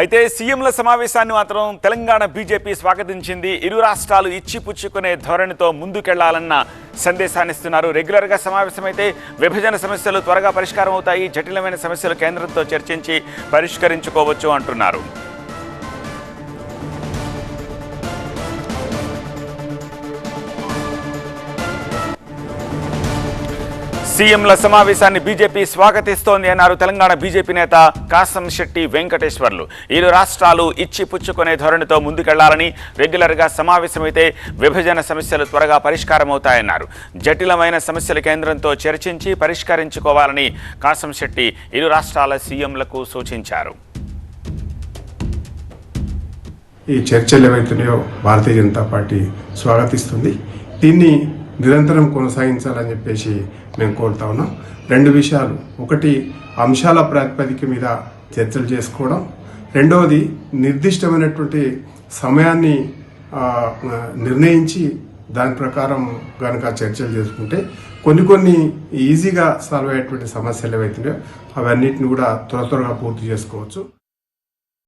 అయితే సీఎంల సమావేశాన్ని మాత్రం తెలంగాణ బీజేపీ స్వాగతించింది. ఇరు రాష్ట్రాలు ఇచ్చి పుచ్చుకునే ధోరణితో ముందుకెళ్ళాలన్న సందేశాన్ని ఇస్తున్నారు. రెగ్యులర్గా సమావేశమైతే విభజన సమస్యలు త్వరగా పరిష్కారం అవుతాయి జటిలమైన సమస్యలు కేంద్రంతో చర్చించి పరిష్కరించుకోవచ్చు అంటున్నారు. సీఎంల సమావేశాన్ని బీజేపీ స్వాగతిస్తోంది అన్నారు తెలంగాణ బీజేపీ నేత కాసం శెట్టి వెంకటేశ్వర్లు. ఇరు రాష్ట్రాలు ఇచ్చి పుచ్చుకునే ధోరణితో ముందుకెళ్ళాలని రెగ్యులర్గా సమావేశమైతే విభజన సమస్యలు త్వరగా పరిష్కారమవుతాయన్నారు. జటిలమైన సమస్యలు కేంద్రంతో చర్చించి పరిష్కరించుకోవాలని కాసం శెట్టి ఇరు రాష్ట్రాల సీఎంలకు సూచించారు. ఈ చర్చలు ఏవైతున్నాయో భారతీయ జనతా పార్టీ స్వాగతిస్తుంది. దీన్ని నిరంతరం కొనసాగించాలని చెప్పేసి మేము కోరుతా ఉన్నాం. రెండు విషయాలు. ఒకటి అంశాల ప్రాతిపదిక మీద చర్చలు చేసుకోవడం. రెండవది నిర్దిష్టమైనటువంటి సమయాన్ని నిర్ణయించి దాని ప్రకారం కనుక చర్చలు చేసుకుంటే కొన్ని కొన్ని ఈజీగా సాల్వ్ అయ్యేటువంటి సమస్యలు ఏవైతున్నాయో అవన్నిటిని కూడా త్వర త్వరగా పూర్తి చేసుకోవచ్చు.